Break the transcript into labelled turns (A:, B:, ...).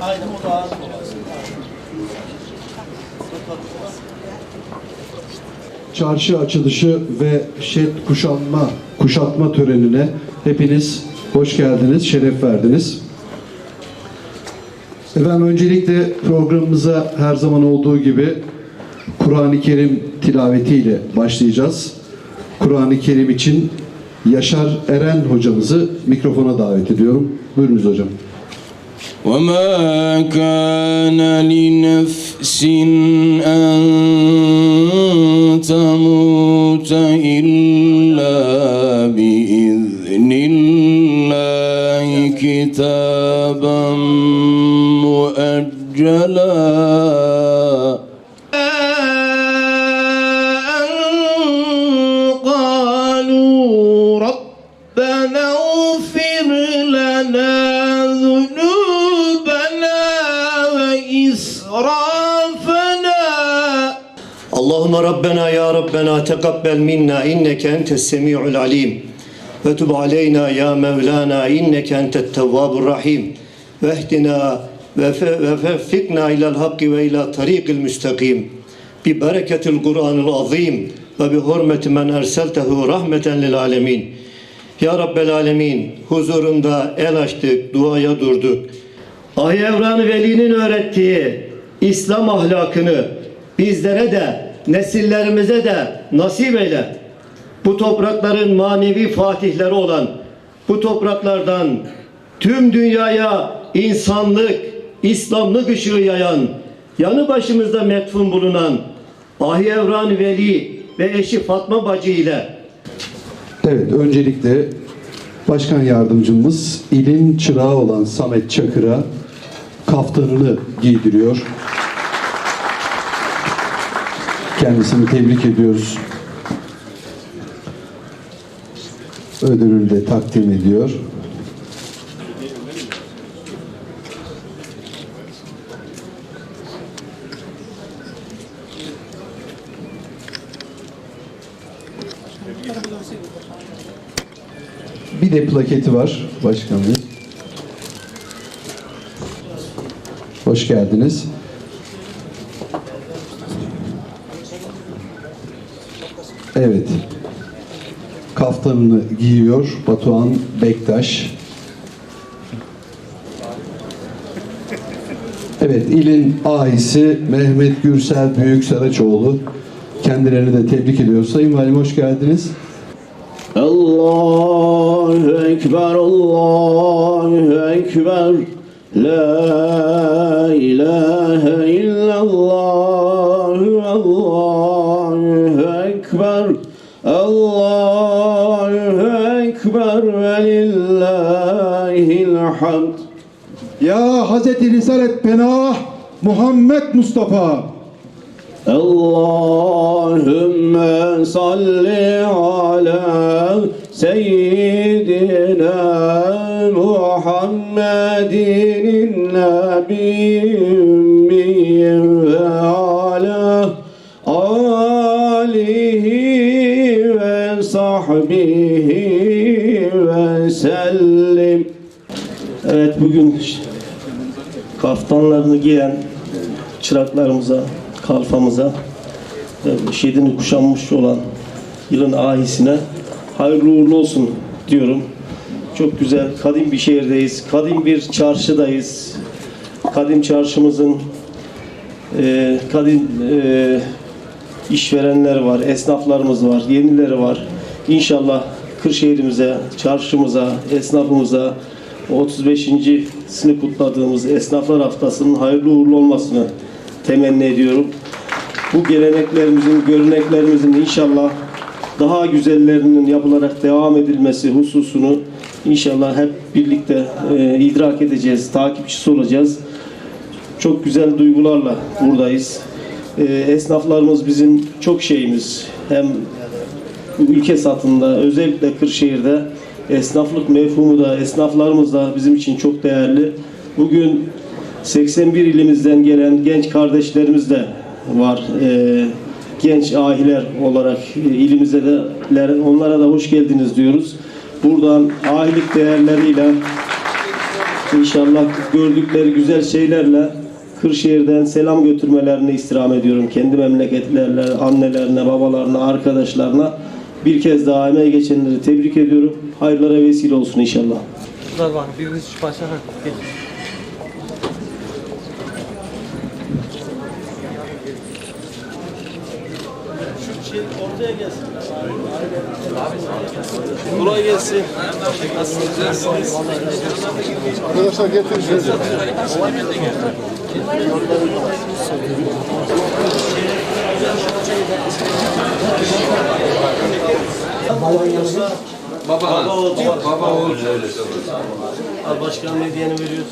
A: Aynen o da
B: çarşı açılışı ve şet kuşanma, kuşatma törenine hepiniz hoş geldiniz, şeref verdiniz. Efendim öncelikle programımıza her zaman olduğu gibi Kur'an-ı Kerim tilavetiyle başlayacağız. Kur'an-ı Kerim için Yaşar Eren hocamızı mikrofona davet ediyorum. Buyurunuz hocam.
C: وما كان لنفس أن تموت إلا بإذن الله كتابا مؤجلا. قالوا ربنا اغفر لنا ذنوبنا وإسرافنا
D: اللهم ربنا يا ربنا تقبل منا إنك أنت السميع العليم وتب علينا يا مولانا إنك أنت التواب الرحيم واهدنا وف- ووفقنا إلى الحق وإلى طريق المستقيم ببركة القرآن العظيم وبحرمة من أرسلته رحمة للعالمين Ya Rabbel Alemin huzurunda el açtık, duaya durduk. Ahi Evran Veli'nin öğrettiği İslam ahlakını bizlere de nesillerimize de nasip eyle. Bu toprakların manevi fatihleri olan bu topraklardan tüm dünyaya insanlık, İslamlık ışığı yayan, yanı başımızda metfun bulunan Ahi Evran Veli ve eşi Fatma Bacı ile
B: Evet, öncelikle Başkan Yardımcımız ilin çırağı olan Samet Çakır'a kaftanını giydiriyor. Kendisini tebrik ediyoruz. Ödülünü de takdim ediyor. Bir de plaketi var başkanım. Hoş geldiniz. Evet. Kaftanını giyiyor Batuhan Bektaş. Evet, ilin aisi Mehmet Gürsel Büyük Saraçoğlu. Kendilerini de tebrik ediyoruz. Sayın Valim hoş geldiniz.
C: Allahu Ekber, Allahu Ekber La ilahe illallah Allahu Ekber Allahu Ekber ve lillahil hamd.
E: Ya Hazreti Risalet Penah Muhammed Mustafa.
C: Allahümme salli ala seyyidina Muhammedin ala alihi ve sahbihi ve sellim Evet bugün kaftanlarını giyen çıraklarımıza, kalfamıza, şehidini kuşanmış olan yılın ahisine hayırlı uğurlu olsun diyorum. Çok güzel, kadim bir şehirdeyiz, kadim bir çarşıdayız. Kadim çarşımızın e, kadim e, işverenler var, esnaflarımız var, yenileri var. İnşallah Kırşehir'imize, çarşımıza, esnafımıza o 35.sini kutladığımız Esnaflar Haftası'nın hayırlı uğurlu olmasını temenni ediyorum. Bu geleneklerimizin, göreneklerimizin inşallah daha güzellerinin yapılarak devam edilmesi hususunu inşallah hep birlikte e, idrak edeceğiz, takipçisi olacağız. Çok güzel duygularla buradayız. E, esnaflarımız bizim çok şeyimiz. Hem ülke satında özellikle Kırşehir'de esnaflık mefhumu da esnaflarımız da bizim için çok değerli. Bugün 81 ilimizden gelen genç kardeşlerimiz de var. Ee, genç ahiler olarak e, ilimize de onlara da hoş geldiniz diyoruz. Buradan ahilik değerleriyle İnşallah gördükleri güzel şeylerle Kırşehir'den selam götürmelerini istirham ediyorum. Kendi memleketlerine, annelerine, babalarına, arkadaşlarına bir kez daha emeği geçenleri tebrik ediyorum. Hayırlara vesile olsun inşallah.
A: Bunlar var. Biriniz şu başa. Ha, Geç.
C: Kolay gelsin. Baba. Baba oğul. Baba oğul. Al başkanım hediyeni veriyoruz.